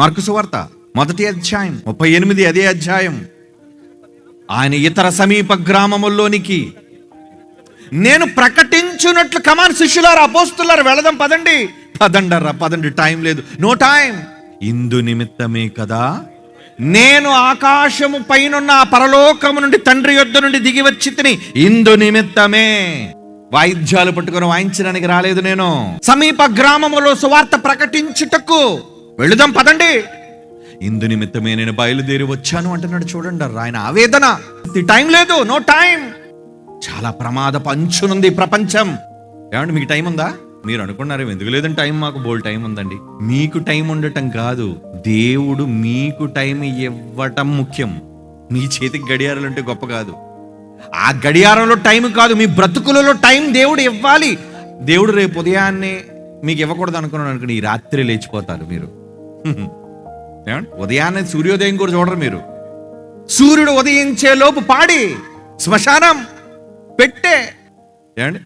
Mark సువార్త మొదటి అధ్యాయం ముప్పై ఎనిమిది అదే అధ్యాయం. ఆయన ఇతర సమీప గ్రామముల్లోనికి నేను ప్రకటించున్నట్లు కమాన్ శిష్యులారు అపోస్తులారు వెళదాం పదండి. పదండరా పదండి టైం లేదు. నో టైం ఇందు నిమిత్తమే కదా నేను ఆకాశము పైనున్న ఆ పరలోకము నుండి తండ్రి యొద్ద నుండి దిగి వచ్చి తిని ఇందు నిమిత్తమే. వాయిద్యాలు పట్టుకొని వాయించడానికి రాలేదు నేను. సమీప గ్రామములో సువార్త ప్రకటించుటకు వెళుదాం పదండి. ఇందు నిమిత్తమే నేను బయలుదేరి వచ్చాను అంటున్నాడు చూడండి ఆయన ఆవేదన. టైం లేదు నో టైం. చాలా ప్రమాద పంచునుంది ప్రపంచం. ఏమంటే మీకు టైం ఉందా? మీరు అనుకున్నారు? ఎందుకు లేదని టైం? మాకు బోల్ టైం ఉందండి. మీకు టైం ఉండటం కాదు దేవుడు మీకు టైం ఇవ్వటం ముఖ్యం. మీ చేతికి గడియారాలు అంటే గొప్ప కాదు. ఆ గడియారంలో టైం కాదు మీ బ్రతుకులలో టైం దేవుడు ఇవ్వాలి. దేవుడు రేపు ఉదయాన్నే మీకు ఇవ్వకూడదు అనుకున్నాను అనుకుని ఈ రాత్రి లేచిపోతారు మీరు. ఏమండి ఉదయాన్నే సూర్యోదయం కూడా చూడరు మీరు. సూర్యుడు ఉదయించే లోపు పాడి శ్మశానం పెట్టే ఏమండి?